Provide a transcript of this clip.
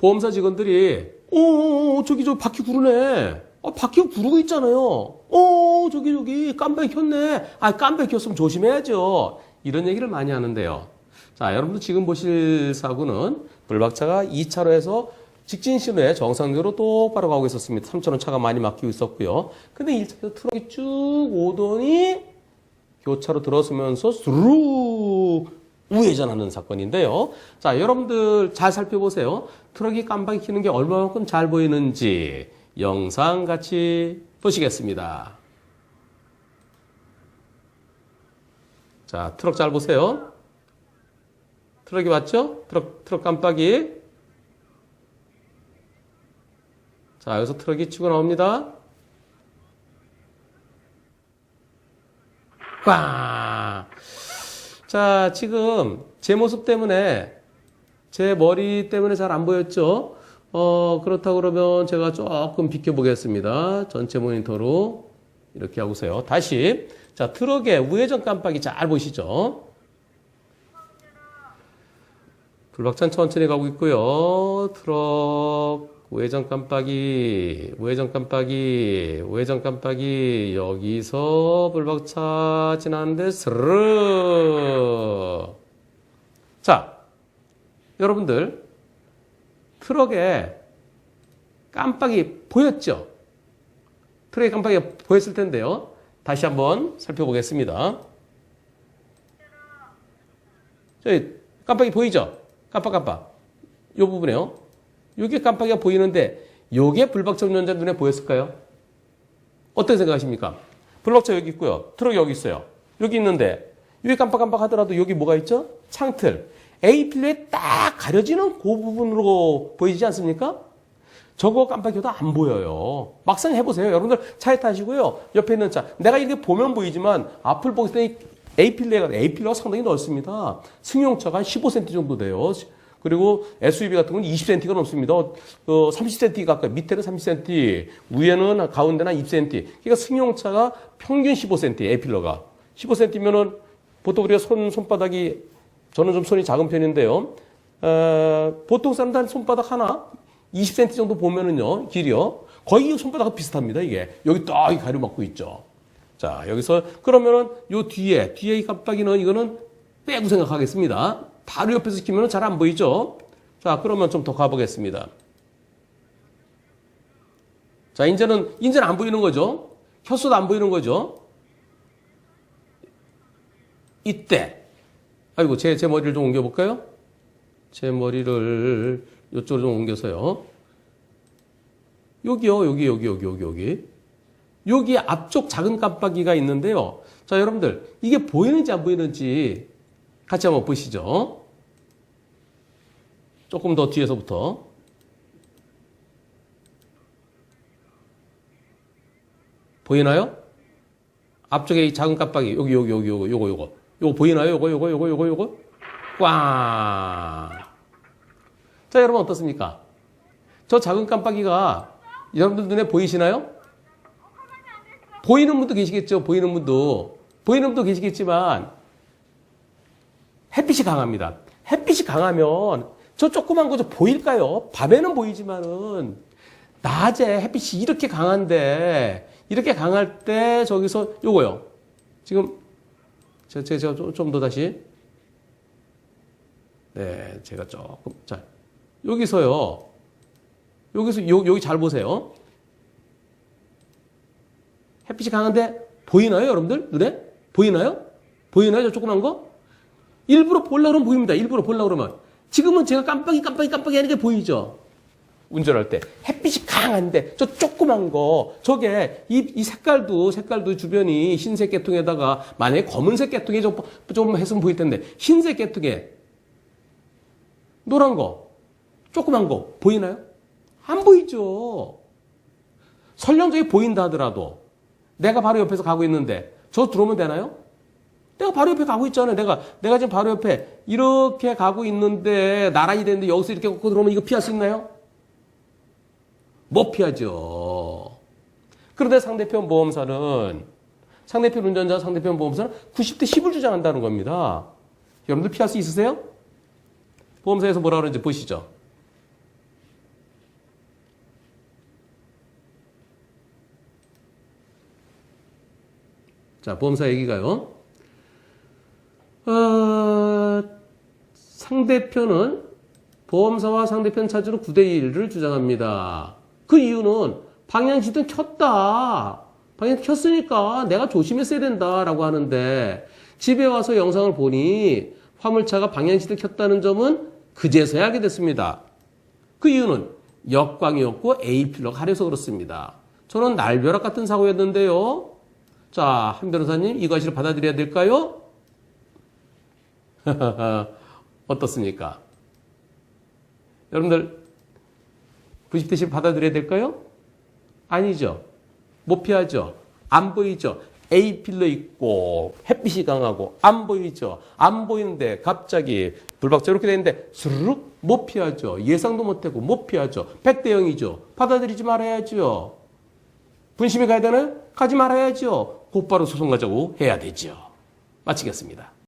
보험사 직원들이 어 저기 저 바퀴 구르네. 아, 바퀴 구르고 있잖아요. 어 저기 저기 깜빡이 켰네. 아 깜빡이 켰으면 조심해야죠. 이런 얘기를 많이 하는데요. 자 여러분들 지금 보실 사고는 불박차가 2차로에서 직진 신호에 정상적으로 똑바로 가고 있었습니다. 3차로 차가 많이 막히고 있었고요. 근데 1차로 트럭이 쭉 오더니 교차로 들어서면서 스르르 우회전하는 사건인데요. 자, 여러분들 잘 살펴보세요. 트럭이 깜빡이 켜는 게 얼마만큼 잘 보이는지 영상 같이 보시겠습니다. 자, 트럭 잘 보세요. 트럭이 왔죠? 트럭, 트럭 깜빡이. 자, 여기서 트럭이 치고 나옵니다. 꽝! 자, 지금 제 모습 때문에 제 머리 때문에 잘 안 보였죠? 어, 그렇다 그러면 제가 조금 비켜보겠습니다. 전체 모니터로 이렇게 하고서요. 다시. 자, 트럭의 우회전 깜빡이 잘 보시죠? 불박찬 천천히 가고 있고요. 트럭 우회전 깜빡이, 우회전 깜빡이, 우회전 깜빡이 여기서 불박차 지나는데 스르르. 자, 여러분들 트럭에 깜빡이 보였죠? 트럭에 깜빡이 보였을 텐데요. 다시 한번 살펴보겠습니다. 저기 깜빡이 보이죠? 깜빡깜빡. 요 부분에요. 요게 깜빡이가 보이는데 요게 불박차 운전자 눈에 보였을까요? 어떻게 생각하십니까? 불박차 여기 있고요. 트럭 여기 있어요. 여기 있는데 여기 깜빡깜빡 하더라도 여기 뭐가 있죠? 창틀. A필러에 딱 가려지는 그 부분으로 보이지 않습니까? 저거 깜빡여도 안 보여요. 막상 해보세요. 여러분들 차에 타시고요. 옆에 있는 차. 내가 이렇게 보면 보이지만 앞을 보기 때문에 A필러가, A필러가 상당히 넓습니다. 승용차가 한 15cm 정도 돼요. 그리고 SUV 같은 건 20cm가 넘습니다. 어, 30cm 가까이. 밑에는 30cm, 위에는 가운데는 2cm. 그러니까 승용차가 평균 15cm, A필러가. 15cm면은 보통 우리가 손, 손바닥이, 저는 좀 손이 작은 편인데요. 어, 보통 사람들 한 손바닥 하나, 20cm 정도 보면은요, 길이요. 거의 손바닥과 비슷합니다, 이게. 여기 딱 가려막고 있죠. 자, 여기서, 그러면은 요 뒤에, 뒤에 이 깜빡이는 이거는 빼고 생각하겠습니다. 바로 옆에서 키면 잘 안 보이죠? 자, 그러면 좀 더 가보겠습니다. 자, 이제는, 이제는 안 보이는 거죠? 켰어도 안 보이는 거죠? 이때. 아이고, 제, 제 머리를 좀 옮겨볼까요? 제 머리를 이쪽으로 좀 옮겨서요. 여기요, 여기, 여기, 여기, 여기, 여기. 여기 앞쪽 작은 깜빡이가 있는데요. 자, 여러분들, 이게 보이는지 안 보이는지 같이 한번 보시죠. 조금 더 뒤에서부터. 보이나요? 앞쪽에 이 작은 깜빡이, 여기, 여기, 여기, 요거, 요거, 요거. 요거 보이나요? 요거, 요거, 요거, 요거, 요거? 꽝! 자, 여러분 어떻습니까? 저 작은 깜빡이가 여러분들 눈에 보이시나요? 보이는 분도 계시겠죠? 보이는 분도. 보이는 분도 계시겠지만, 햇빛이 강합니다. 햇빛이 강하면 저 조그만 거좀 보일까요? 밤에는 보이지만은, 낮에 햇빛이 이렇게 강한데, 이렇게 강할 때 저기서 요거요. 지금, 제가, 제가 좀 더 다시. 네, 제가 조금, 자, 여기서요. 여기서, 요, 여기 잘 보세요. 햇빛이 강한데 보이나요, 여러분들? 눈에? 보이나요? 보이나요, 저 조그만 거? 일부러 보려고 그러면 보입니다. 일부러 보려고 그러면. 지금은 제가 깜빡이, 깜빡이, 깜빡이 하는 게 보이죠? 운전할 때. 햇빛이 강한데, 저 조그만 거, 저게, 이, 이 색깔도, 색깔도 주변이 흰색 계통에다가, 만약에 검은색 계통에 좀, 좀 했으면 보일 텐데, 흰색 계통에, 노란 거, 조그만 거, 보이나요? 안 보이죠? 설령 저게 보인다 하더라도, 내가 바로 옆에서 가고 있는데 저 들어오면 되나요? 내가 바로 옆에 가고 있잖아. 내가 내가 지금 바로 옆에 이렇게 가고 있는데 나란히 되는데 여기서 이렇게 걷고 들어오면 이거 피할 수 있나요? 못 피하죠. 그런데 상대편 보험사는 상대편 운전자 상대편 보험사는 90대 10을 주장한다는 겁니다. 여러분들 피할 수 있으세요? 보험사에서 뭐라 그러는지 보시죠. 자, 보험사 얘기가요. 상대편은 보험사와 상대편 차주로 9대1을 주장합니다. 그 이유는 방향지등 켰다. 방향 켰으니까 내가 조심했어야 된다라고 하는데 집에 와서 영상을 보니 화물차가 방향지등 켰다는 점은 그제서야 알게 됐습니다. 그 이유는 역광이었고 A필러가 가려서 그렇습니다. 저는 날벼락 같은 사고였는데요. 자, 한 변호사님 이거 사실을 받아들여야 될까요? 어떻습니까? 여러분들 90대씩 받아들여야 될까요? 아니죠. 못 피하죠. 안 보이죠. A 필러 있고 햇빛이 강하고 안 보이죠. 안 보이는데 갑자기 불박자 이렇게 되는데 스르륵 못 피하죠. 예상도 못하고 못 피하죠. 100대 0이죠. 받아들이지 말아야죠. 분심이 가야 되나요? 가지 말아야죠. 곧바로 소송 가자고 해야 되죠. 마치겠습니다.